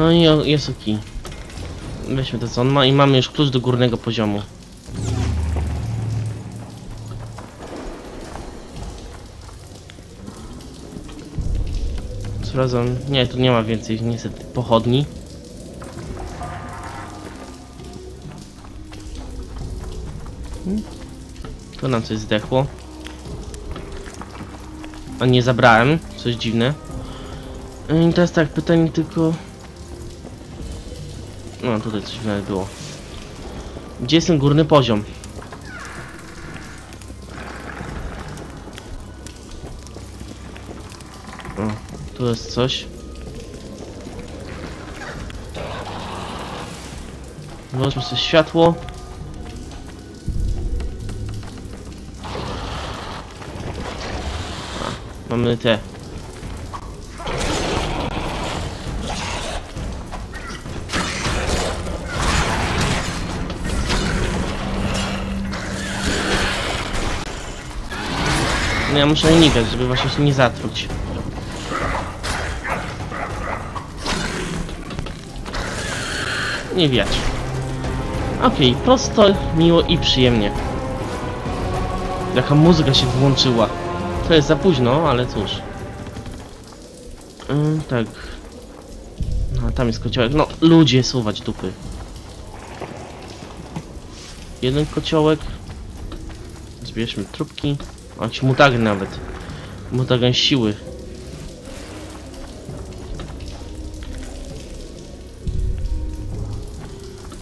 No i jest ok. Weźmy to co on ma i mamy już klucz do górnego poziomu. Sprawdzam. Nie, tu nie ma więcej niestety pochodni. Hmm. Tu nam coś zdechło. A nie zabrałem, coś dziwne. I teraz tak, pytanie tylko... No, tutaj coś było. Gdzie jest ten górny poziom? O, tu jest coś. Włączmy sobie światło. A, mamy te. No ja muszę unikać, żeby właśnie się nie zatruć. Nie wiać. Okej, prosto, miło i przyjemnie. Jaka muzyka się włączyła. To jest za późno, ale cóż. Ym, tak. No, tam jest kociołek. No, ludzie, suwać dupy. Jeden kociołek. Zbierzmy trupki. Jakiś mutagen nawet. Mutagen siły.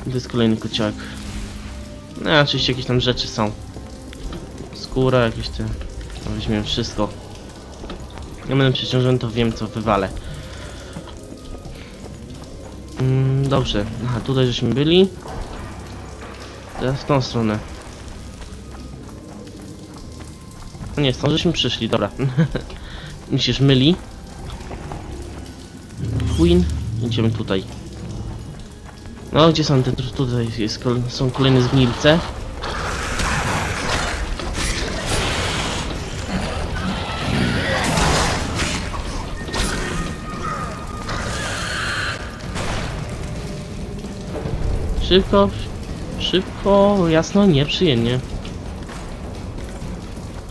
To jest kolejny kociołek. No, oczywiście jakieś tam rzeczy są. Skóra, jakieś te... No, weźmiemy wszystko. Ja będę przeciążony, to wiem co wywalę. Mm, dobrze. Aha, tutaj żeśmy byli. Teraz w tą stronę. Nie, stąd żeśmy przyszli, dobra. Mi się myli. Queen. Idziemy tutaj. No, gdzie są te... Tutaj jest, są kolejne zgnilce. Szybko, szybko, jasno, nieprzyjemnie.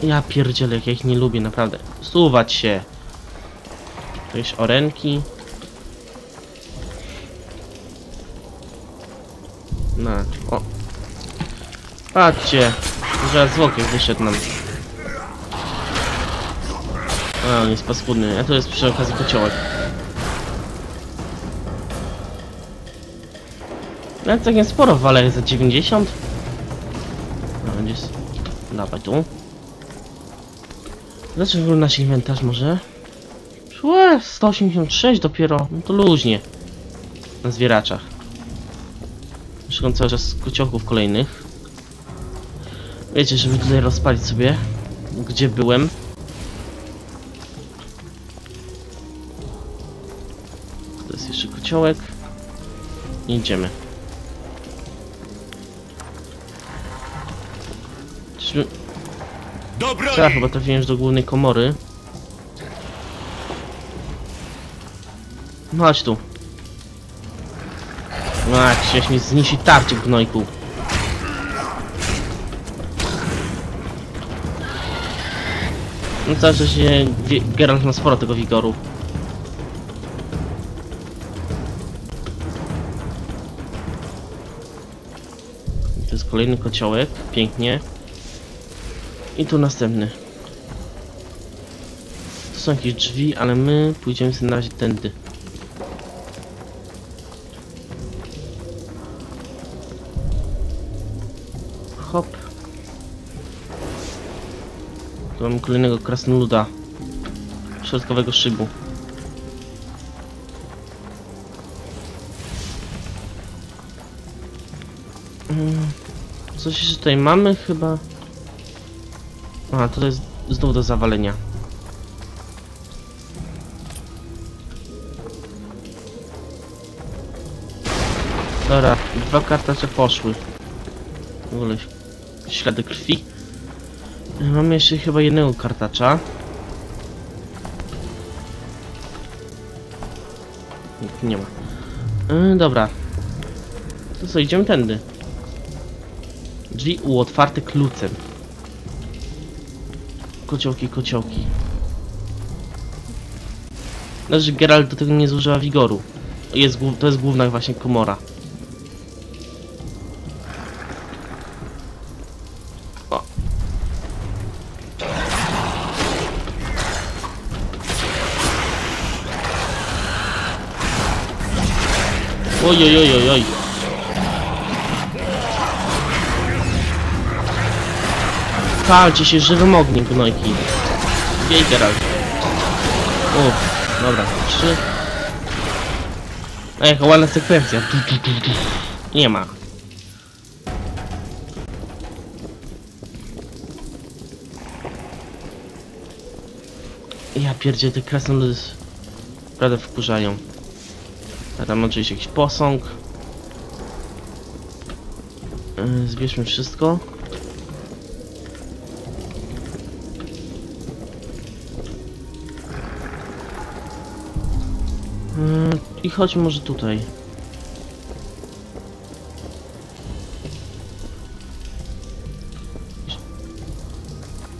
Ja pierdzielę, jak ja ich nie lubię, naprawdę. Suwać się. Jakieś orenki. No, o. Patrzcie, że zwłokiem wyszedł nam. A, on jest paskudny. A to jest przy okazji kociołek. No całkiem sporo wale za 90. No, będzie... Dawaj tu. Dlaczego nasz inwentarz może? Łe, 186 dopiero. No to luźnie. Na zwieraczach. Szukam cały czas kociołków kolejnych. Wiecie, żeby tutaj rozpalić sobie, gdzie byłem. To jest jeszcze kociołek. I idziemy. Czyżby... Do broni! Tak, chyba trafiłem do głównej komory. No chodź tu. No jak chciałeś mi zniszczyć tarczę, gnojku. No cały czas się Geralt ma sporo tego wigoru. To jest kolejny kociołek, pięknie. I tu następny. Tu są jakieś drzwi, ale my pójdziemy sobie na razie tędy. Hop. Tu mamy kolejnego krasnoluda. Środkowego szybu. Mm, Coś jeszcze tutaj mamy chyba. A, to jest znów do zawalenia. Dobra, dwa kartacze poszły. W ogóle ślady krwi. Mamy jeszcze chyba jednego kartacza. Nie ma. Yy, dobra. To co, idziemy tędy. Drzwi u otwarte Kociołki, kociołki. Znaczy Geralt do tego nie zużywa wigoru. Jest, to jest główna właśnie komora. O. Oj, oj, oj, oj, oj. Palcie się żywym ogniem, gnojki. Jej, Geralt. Uff, dobra, trzy. Ej, ładna sekwencja. Nie ma. Ja pierdzie te krasnoludy naprawdę wkurzają. A tam oczywiście jakiś posąg. Yy, Zbierzmy wszystko. Chodźmy może tutaj.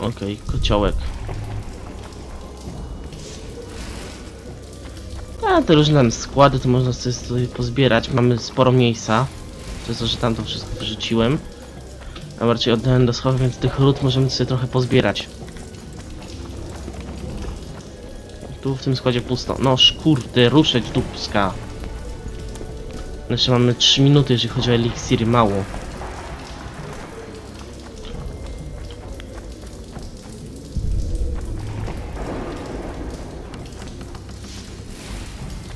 Okej, kociołek. A te różne składy to można sobie tutaj pozbierać. Mamy sporo miejsca. Przez to, że tam to wszystko wyrzuciłem. A bardziej oddałem do schowu, więc tych ród możemy sobie trochę pozbierać. Tu w tym składzie pusto. No szkurde, ruszeć dupska. Jeszcze mamy 3 minuty, jeżeli chodzi o eliksiry, mało.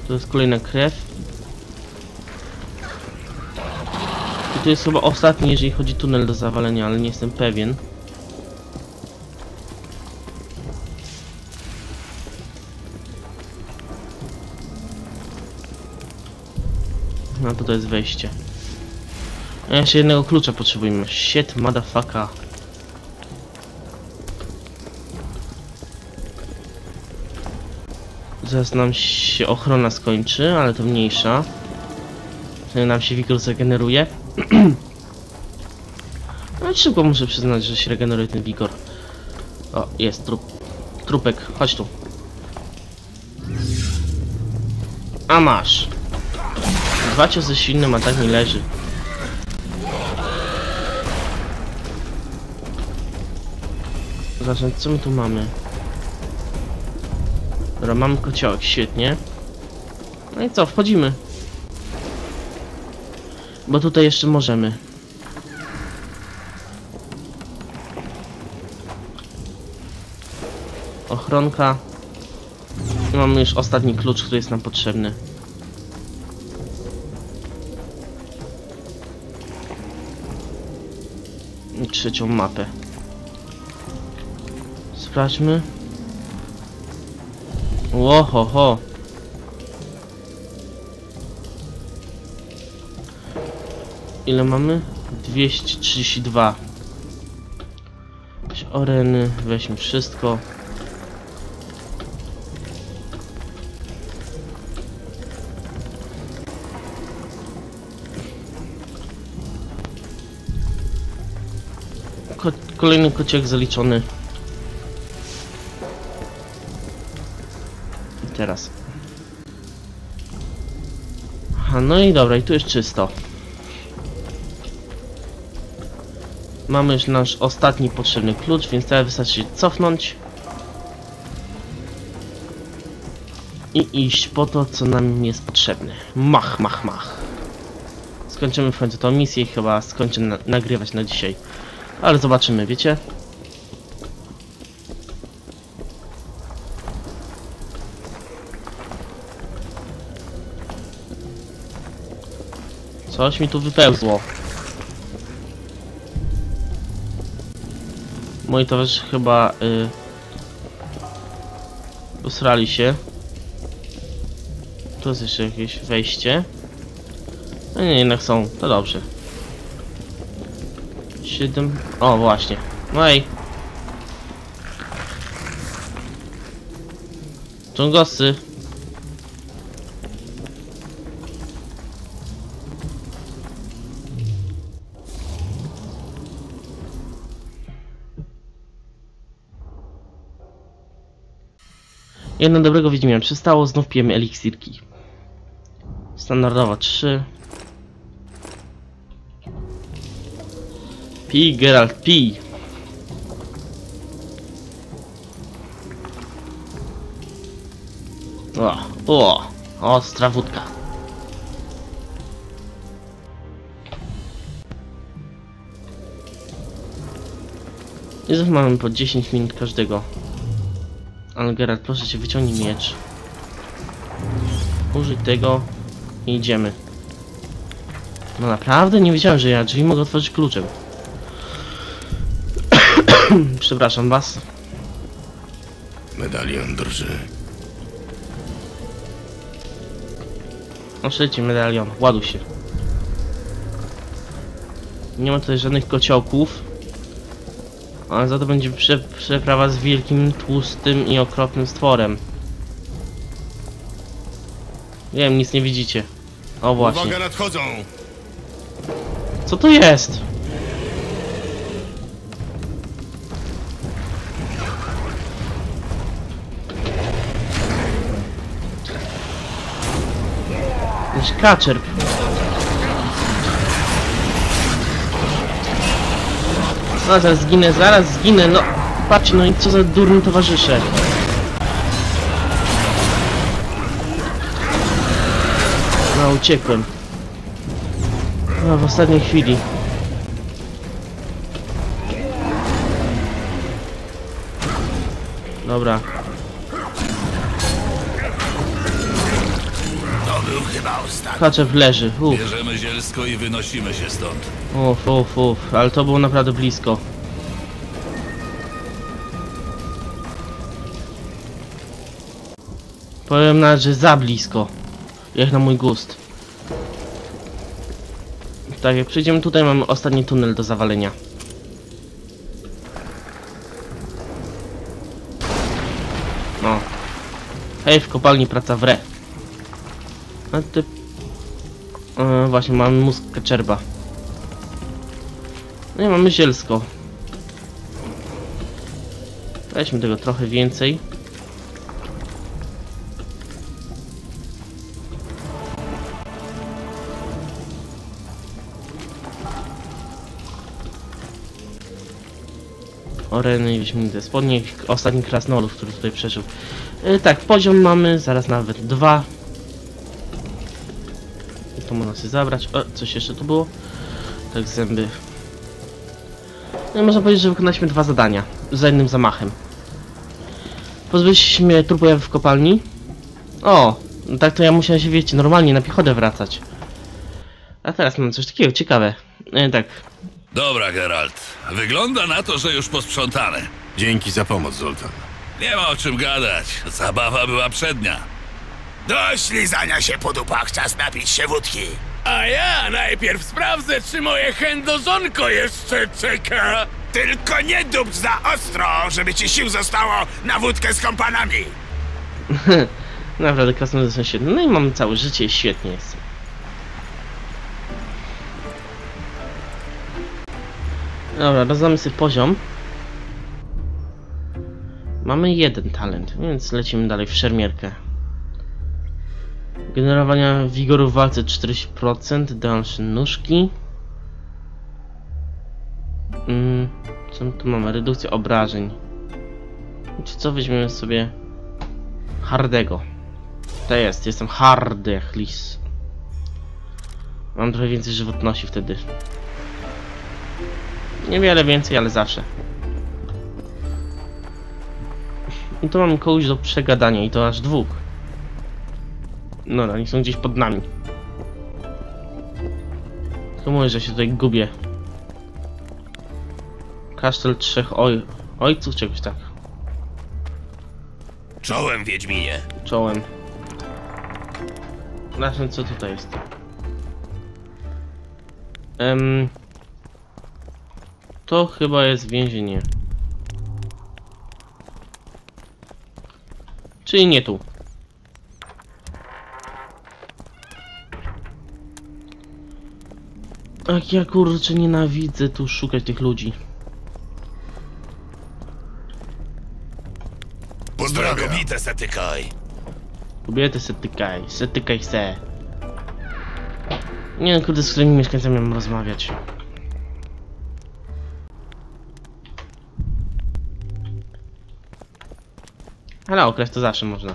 To jest kolejna krew. I to jest chyba ostatni, jeżeli chodzi tunel do zawalenia, ale nie jestem pewien. To jest wejście. A jeszcze jednego klucza potrzebujemy. Shit, motherfucker. Zaraz nam się ochrona skończy, ale to mniejsza. Wtedy nam się wigor zregeneruje. No i szybko muszę przyznać, że się regeneruje ten wigor. O, jest trup. Trupek, chodź tu. A masz. Dwa ciosy silnym, a tak mi leży. Zobaczmy, co my tu mamy. Dobra, mamy kociołek, świetnie. No i co, wchodzimy. Bo tutaj jeszcze możemy. Ochronka. I mamy już ostatni klucz, który jest nam potrzebny. I trzecią mapę. Sprawdźmy. Łohoho. Ile mamy? 232. Jakieś Oreny, weźmy wszystko. Kolejny kociek zaliczony. I teraz. No i dobra, i tu jest czysto. Mamy już nasz ostatni potrzebny klucz, więc teraz wystarczy się cofnąć. I iść po to, co nam jest potrzebne. Mach, mach, mach. Skończymy w końcu tą misję i chyba skończę na nagrywać na dzisiaj. Ale zobaczymy, wiecie? Coś mi tu wypełzło. Moi towarzysze chyba y, usrali się. Tu jest jeszcze jakieś wejście. No nie, jednak są. To dobrze. Siedem... O, właśnie. No i... Czungosy. Jedno dobrego widzimy przystało, znów pijemy eliksirki. Standardowa 3. Pij, Geralt, pij. O, o, ostra wódka. I znów mamy po 10 minut każdego. Ale Geralt, proszę cię, wyciągnij miecz. Użyj tego i idziemy. No naprawdę? Nie wiedziałem, że ja drzwi mogę otworzyć kluczem. Przepraszam was. Medalion drży. Oszczędźcie medalion, ładuj się. Nie ma tutaj żadnych kociołków. Ale za to będzie prze, przeprawa z wielkim, tłustym i okropnym stworem. Wiem, nic nie widzicie. O właśnie. Uwaga, nadchodzą! Co to jest? Kaczer. No zaraz zginę, zaraz zginę, no. Patrzcie, no i co za durni towarzysze. No, uciekłem. No, w ostatniej chwili. Dobra. Kaczew leży. Uff, Bierzemy zielsko i wynosimy się stąd. uff, uff, uff. Ale to było naprawdę blisko. Powiem nawet, że za blisko. Jak na mój gust. Tak, jak przejdziemy tutaj, mamy ostatni tunel do zawalenia. No. Hej, w kopalni praca w re. A ty... E, właśnie, mamy mózg kaczerba. No i mamy zielsko. Weźmy tego trochę więcej. Oreny wyśmienite spodnie. Ostatni krasnolud, który tutaj przeżył. E, tak, poziom mamy, zaraz nawet dwa. To można sobie zabrać. O, coś jeszcze tu było? Tak, zęby. No i można powiedzieć, że wykonaliśmy dwa zadania. Za jednym zamachem. Pozbyliśmy trupojawów w kopalni. O, no tak to ja musiałem się, wiecie, normalnie na piechotę wracać. A teraz mam coś takiego, ciekawe. E, tak, Dobra, Geralt. Wygląda na to, że już posprzątane. Dzięki za pomoc, Zoltan. Nie ma o czym gadać. Zabawa była przednia. Do ślizania się po dupach czas napić się wódki. A ja najpierw sprawdzę, czy moje chędożonko jeszcze czeka. Tylko nie dup za ostro, żeby ci sił zostało na wódkę z kompanami. Naprawdę krasnoludy są świetne. No i mamy całe życie i świetnie jest. Dobra, rozdamy sobie poziom. Mamy jeden talent, więc lecimy dalej w szermierkę. Generowania wigoru w walce 40%, dalsze nóżki. Mm, co tu mamy? Redukcja obrażeń. Czy co weźmiemy sobie? Hardego. To jest, jestem hardy jak lis. Mam trochę więcej żywotności wtedy. Niewiele więcej, ale zawsze. I tu mam kogoś do przegadania i to aż dwóch. No, oni są gdzieś pod nami. To mówię, że się tutaj gubię. Kasztel trzech oj... ojców, czegoś tak. Czołem, Wiedźminie. Czołem. Zobaczmy co tutaj jest. Em, to chyba jest więzienie. Czyli nie tu. Ach, ja kurczę nienawidzę tu szukać tych ludzi. Pozdrowiam. kobietę se tykaj. Kobiety se tykaj, se tykaj se. Nie no, kurde, z którymi mieszkańcami mam rozmawiać. Ale okres to zawsze można.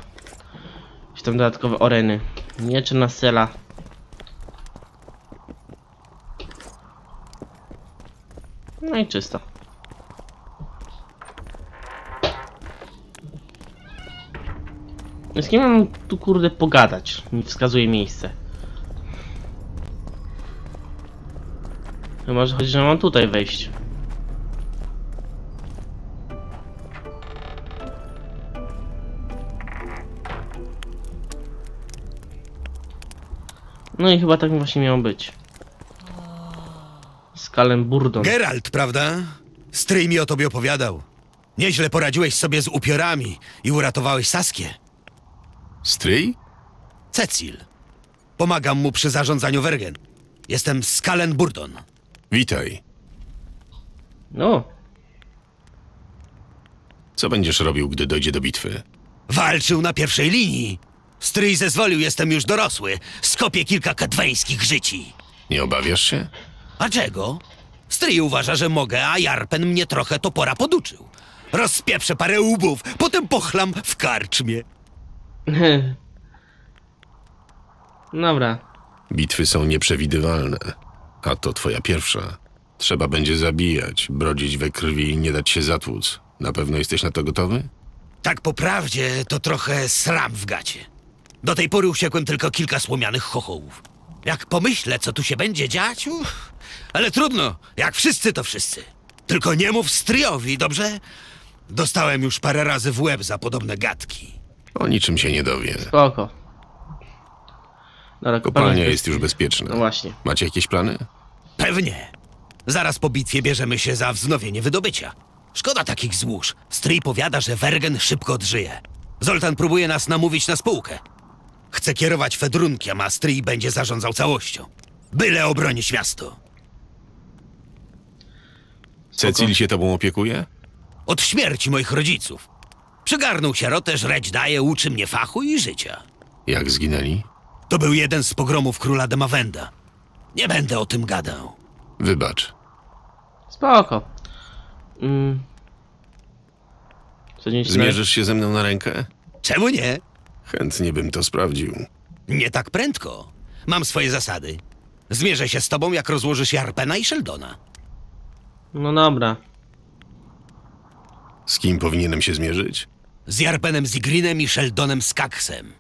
Jakieś tam dodatkowe oreny. Miecze na sela. No i czysto. Z kim mam tu kurde pogadać? Mi wskazuje miejsce. Chyba, że chodzi, że mam tutaj wejść. No i chyba tak właśnie miało być. Skalem Burdon. Geralt, prawda? Stryj mi o tobie opowiadał. Nieźle poradziłeś sobie z upiorami i uratowałeś Saskię. Stryj? Cecil. Pomagam mu przy zarządzaniu Wergen. Jestem Skalen Burdon. Witaj. No, Co będziesz robił, gdy dojdzie do bitwy? Walczył na pierwszej linii. Stryj zezwolił, jestem już dorosły. Skopię kilka katweńskich życi. Nie obawiasz się? A czego? Stryj uważa, że mogę, a Jarpen mnie trochę topora poduczył. Rozpieprzę parę łbów, potem pochlam w karczmie. dobra. Bitwy są nieprzewidywalne. A to twoja pierwsza. Trzeba będzie zabijać, brodzić we krwi i nie dać się zatłuc. Na pewno jesteś na to gotowy? Tak po prawdzie, to trochę sram w gacie. Do tej pory usiekłem tylko kilka słomianych chochołów. Jak pomyślę, co tu się będzie dziać, uff, ale trudno, jak wszyscy to wszyscy. Tylko nie mów stryjowi, dobrze? Dostałem już parę razy w łeb za podobne gadki. O niczym się nie dowie. Spoko. Dobra, Kopalnia jest już bezpieczna. No właśnie. Macie jakieś plany? Pewnie. Zaraz po bitwie bierzemy się za wznowienie wydobycia. Szkoda takich złóż. Stryj powiada, że Wergen szybko odżyje. Zoltan próbuje nas namówić na spółkę. Chce kierować Fedrunkiem, a Stryj będzie zarządzał całością. Byle obronić miasto. Cecil się tobą opiekuje? Od śmierci moich rodziców. Przygarnął sierotę, żreć daje, uczy mnie fachu i życia. Jak zginęli? To był jeden z pogromów króla Demawenda. Nie będę o tym gadał. Wybacz. Spoko. Mm. Co dzień się Zmierzysz się ze mną na rękę? Czemu nie? Chętnie bym to sprawdził. Nie tak prędko. Mam swoje zasady. Zmierzę się z tobą, jak rozłożysz Jarpena i Sheldona. No dobra. Z kim powinienem się zmierzyć? Z Jarpenem Zigrinem i Sheldonem Skaksem.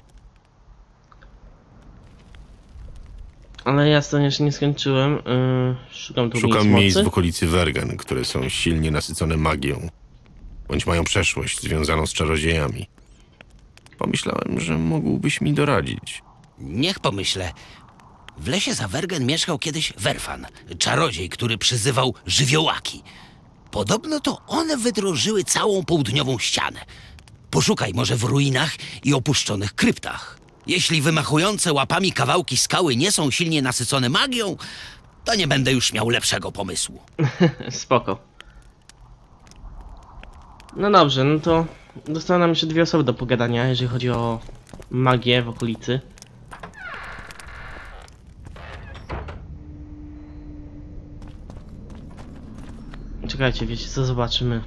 Ale ja to jeszcze nie skończyłem. Yy, szukam tu Szukam miejsc miejsc w okolicy Wergen, które są silnie nasycone magią, bądź mają przeszłość związaną z czarodziejami. Pomyślałem, że mógłbyś mi doradzić. Niech pomyślę. W lesie za Wergen mieszkał kiedyś Werfan, czarodziej, który przyzywał żywiołaki. Podobno to one wydrożyły całą południową ścianę. Poszukaj może w ruinach i opuszczonych kryptach. Jeśli wymachujące łapami kawałki skały nie są silnie nasycone magią, to nie będę już miał lepszego pomysłu. Spoko. No dobrze, no to zostały nam jeszcze dwie osoby do pogadania, jeżeli chodzi o magię w okolicy. Czekajcie, wiecie co, zobaczymy.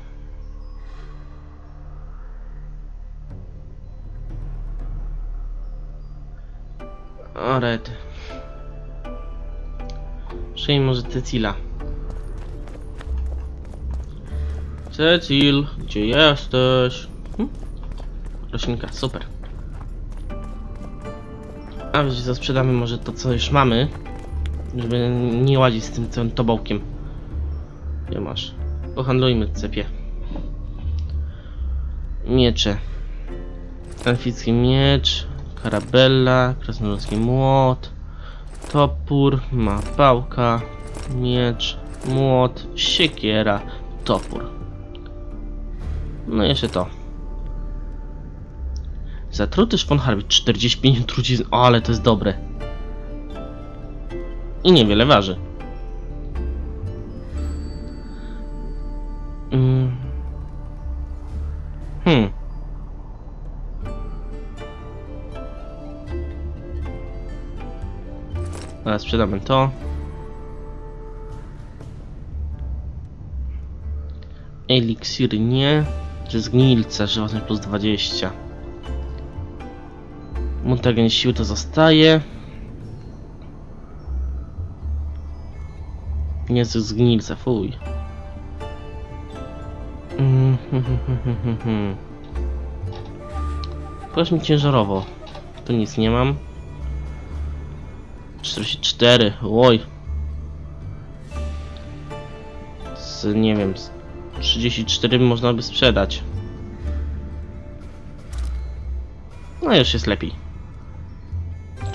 O rety. Przyjmij może Cecila. Cecil, gdzie jesteś? Hm? Roślinka, super. A wiecie co, sprzedamy może to co już mamy Żeby nie łazić z tym całym tobołkiem. Nie masz? Pohandlujmy cepie. Miecze. Elficki miecz Karabella Krasnoludzki młot Topór Mapałka Miecz Młot Siekiera Topór. No i jeszcze to Zatruty szpon harbit 45 trucizn. O, ale to jest dobre. I niewiele waży. Mm. Hmm. Ale sprzedamy to. Eliksir nie. Czy zgnilca, żywotność plus 20. Mutagen sił to zostaje. Nie z zgnilce, fuj. Mi ciężarowo. Tu nic nie mam. 44, oj. Z, nie wiem, z 34 można by sprzedać. No już jest lepiej.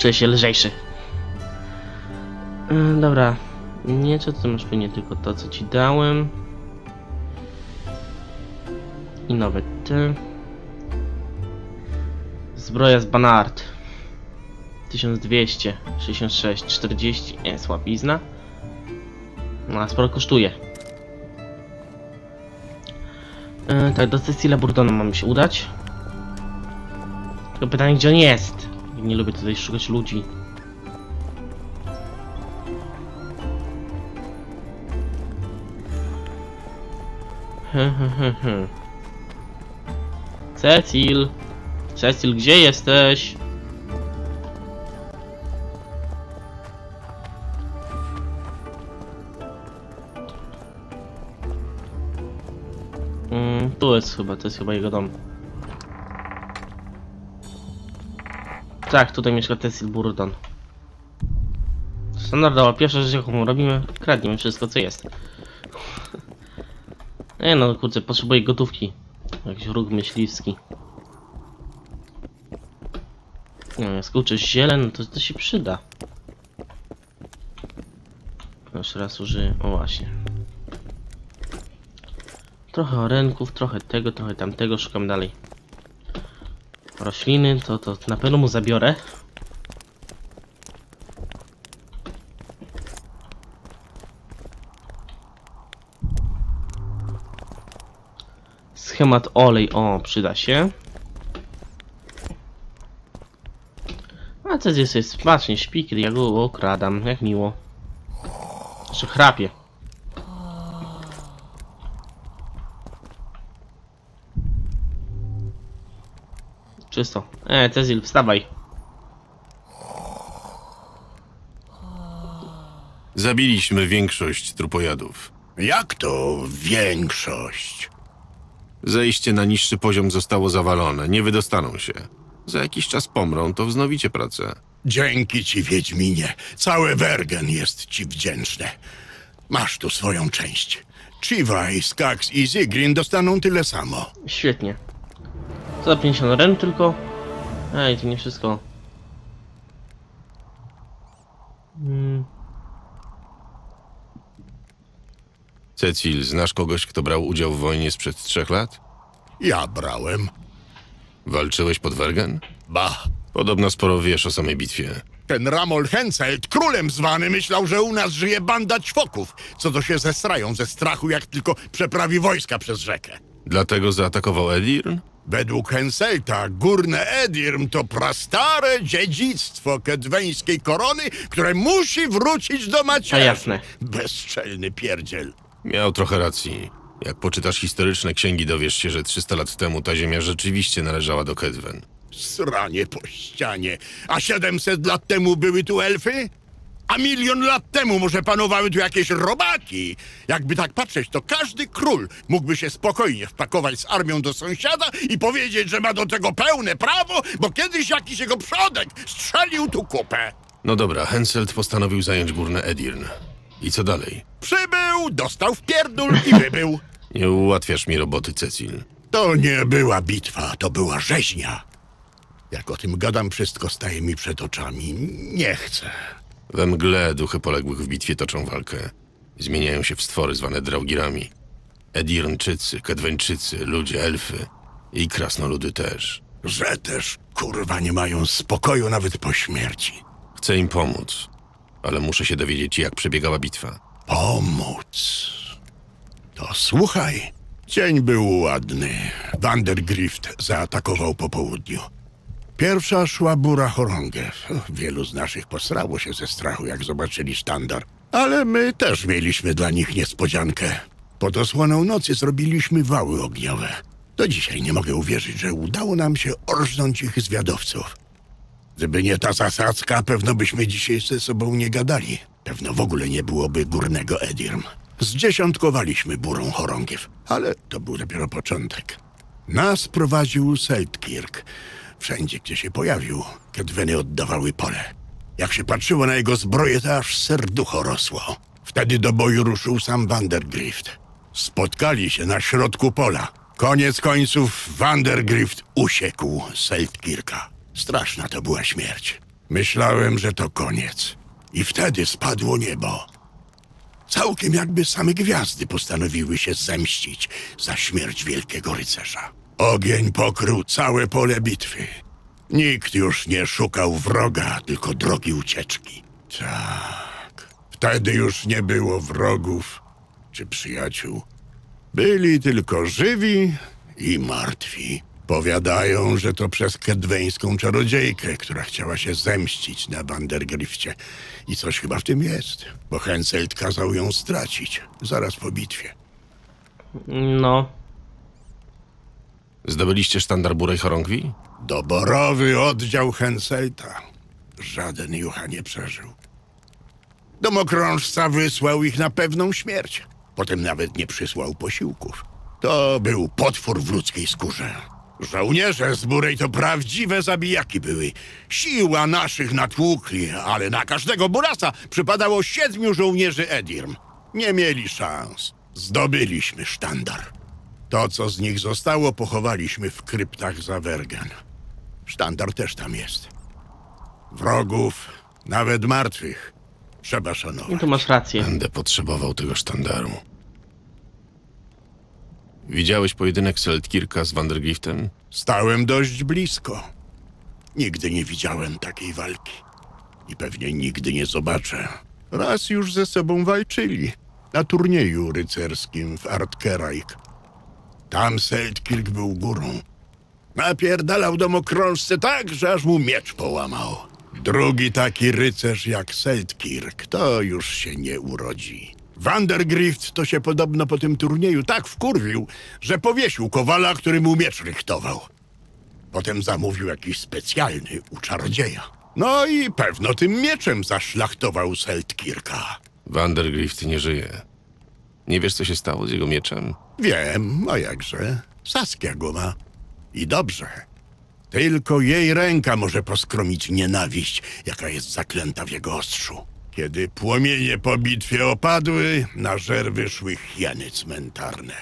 Czuję się lżejszy. Yy, dobra. Nie, co ty masz pewnie tylko to, co ci dałem. I nowe ty. Zbroja z Banart. 1200, 66, 40, nie, słabizna. No, a sporo kosztuje. E, tak, do Cecilia Burdona mamy się udać. Tylko pytanie, gdzie on jest? Nie lubię tutaj szukać ludzi. Cecil! Cecil, gdzie jesteś? Mm, tu jest chyba, to jest chyba jego dom. Tak, tutaj mieszka Cecil Burdon. Standardowa pierwsza rzecz jaką robimy, kradniemy wszystko co jest. Nie no kurczę, potrzebuję gotówki. Jakiś róg myśliwski. No, jak skoczę ziele, no to, to się przyda. Jeszcze raz użyję, o właśnie. Trochę orenków, trochę tego, trochę tamtego, szukam dalej. Rośliny, to, to na pewno mu zabiorę. Schemat olej, o, przyda się. A co jest, jest smacznie, śpi, kiedy ja go okradam, jak miło. Jeszcze chrapie. Czysto. E, Cezil, wstawaj. Zabiliśmy większość trupojadów. Jak to większość? Zejście na niższy poziom zostało zawalone, nie wydostaną się. Za jakiś czas pomrą, to wznowicie pracę. Dzięki ci, Wiedźminie. Całe Wergen jest ci wdzięczne. Masz tu swoją część. Chivaj, Skax i Zigrin dostaną tyle samo. Świetnie. Co za 50 ren tylko? Ej, to nie wszystko. Hmm. Cecil, znasz kogoś, kto brał udział w wojnie sprzed trzech lat? Ja brałem. Walczyłeś pod Wergen? Ba. Podobno sporo wiesz o samej bitwie. Ten Ramol Henselt, królem zwany, myślał, że u nas żyje banda ćwoków, co to się zestrają ze strachu, jak tylko przeprawi wojska przez rzekę. Dlatego zaatakował Edirn? Według Henselta górne Edirm to prastare dziedzictwo kedweńskiej korony, które musi wrócić do A macierzy. jasne. Bezczelny pierdziel. Miał trochę racji. Jak poczytasz historyczne księgi, dowiesz się, że 300 lat temu ta ziemia rzeczywiście należała do Kedwen. Sranie po ścianie. A 700 lat temu były tu elfy? A milion lat temu może panowały tu jakieś robaki? Jakby tak patrzeć, to każdy król mógłby się spokojnie wpakować z armią do sąsiada i powiedzieć, że ma do tego pełne prawo, bo kiedyś jakiś jego przodek strzelił tu kupę. No dobra, Henselt postanowił zająć górne Edirn. I co dalej? Przybył, dostał w pierdul i wybył. Nie ułatwiasz mi roboty, Cecil. To nie była bitwa, to była rzeźnia. Jak o tym gadam, wszystko staje mi przed oczami. Nie chcę. We mgle duchy poległych w bitwie toczą walkę. Zmieniają się w stwory zwane draugirami. Edirnczycy, Kedweńczycy, ludzie, elfy i krasnoludy też. Że też, kurwa, nie mają spokoju nawet po śmierci. Chcę im pomóc, ale muszę się dowiedzieć, jak przebiegała bitwa. Pomóc. To słuchaj. Dzień był ładny. Vandergrift zaatakował po południu. Pierwsza szła Bura Chorągiew. Wielu z naszych posrało się ze strachu, jak zobaczyli sztandar. Ale my też mieliśmy dla nich niespodziankę. Pod osłoną nocy zrobiliśmy wały ogniowe. Do dzisiaj nie mogę uwierzyć, że udało nam się orżnąć ich zwiadowców. Gdyby nie ta zasadzka, pewno byśmy dzisiaj ze sobą nie gadali. Pewno w ogóle nie byłoby górnego Edirm. Zdziesiątkowaliśmy burą chorągiew, ale to był dopiero początek. Nas prowadził Seltkirk. Wszędzie, gdzie się pojawił, kedweny oddawały pole. Jak się patrzyło na jego zbroję, to aż serducho rosło. Wtedy do boju ruszył sam Vandergrift. Spotkali się na środku pola. Koniec końców Vandergrift usiekł Seltkirka. Straszna to była śmierć. Myślałem, że to koniec. I wtedy spadło niebo. Całkiem jakby same gwiazdy postanowiły się zemścić za śmierć wielkiego rycerza. Ogień pokrył całe pole bitwy. Nikt już nie szukał wroga, tylko drogi ucieczki. Tak. Wtedy już nie było wrogów czy przyjaciół. Byli tylko żywi i martwi. Powiadają, że to przez kedweńską czarodziejkę, która chciała się zemścić na Vandergrifcie. I coś chyba w tym jest, bo Henselt kazał ją stracić zaraz po bitwie. No. Zdobyliście sztandar Burej Chorągwi? Doborowy oddział Henselta. Żaden jucha nie przeżył. Domokrążca wysłał ich na pewną śmierć. Potem nawet nie przysłał posiłków. To był potwór w ludzkiej skórze. Żołnierze z Burej to prawdziwe zabijaki były. Siła naszych natłukli, ale na każdego burasa przypadało siedmiu żołnierzy Edirm. Nie mieli szans. Zdobyliśmy sztandar. To, co z nich zostało, pochowaliśmy w kryptach za Wergen. Sztandar też tam jest. Wrogów, nawet martwych, trzeba I szanować. tu masz rację. Będę potrzebował tego sztandaru. Widziałeś pojedynek Seltkirka z Vandergriftem? Stałem dość blisko. Nigdy nie widziałem takiej walki. I pewnie nigdy nie zobaczę. Raz już ze sobą walczyli. Na turnieju rycerskim w Artkerajk. Tam Seltkirk był górą. Napierdalał domokrążce tak, że aż mu miecz połamał. Drugi taki rycerz jak Seltkirk to już się nie urodzi. Vandergrift to się podobno po tym turnieju tak wkurwił, że powiesił kowala, który mu miecz rychtował. Potem zamówił jakiś specjalny u czarodzieja. No i pewno tym mieczem zaszlachtował Seltkirka. Vandergrift nie żyje. Nie wiesz, co się stało z jego mieczem? Wiem, a jakże. Saskia go ma. I dobrze. Tylko jej ręka może poskromić nienawiść, jaka jest zaklęta w jego ostrzu. Kiedy płomienie po bitwie opadły, na żer wyszły hieny cmentarne.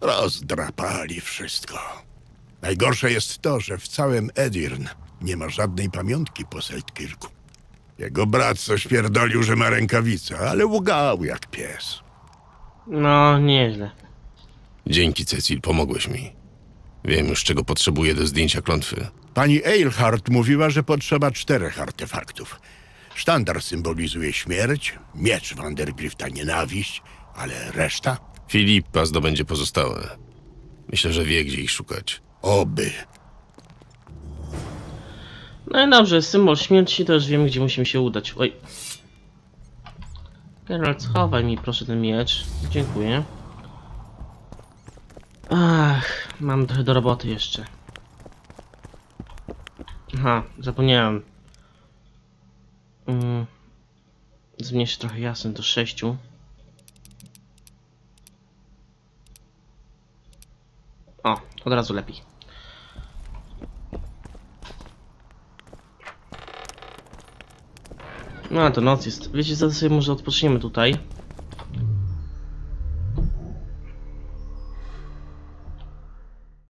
Rozdrapali wszystko. Najgorsze jest to, że w całym Edirn nie ma żadnej pamiątki po Seltkirku. Jego brat coś pierdolił, że ma rękawicę, ale łgał jak pies. No, nieźle. Dzięki, Cecil, pomogłeś mi. Wiem już, czego potrzebuję do zdjęcia klątwy. Pani Eilhart mówiła, że potrzeba czterech artefaktów. Sztandar symbolizuje śmierć, miecz Vandergrifta nienawiść, ale reszta? Filipa zdobędzie pozostałe. Myślę, że wie, gdzie ich szukać. Oby. No i dobrze, symbol śmierci, to już wiemy, gdzie musimy się udać. Oj. Geralt, schowaj mi proszę ten miecz. Dziękuję. Ach, mam trochę do roboty jeszcze. Aha, zapomniałem. Mm. Trochę jasność do 6. O, od razu lepiej. No, to noc jest. Wiecie, co sobie może odpoczniemy tutaj.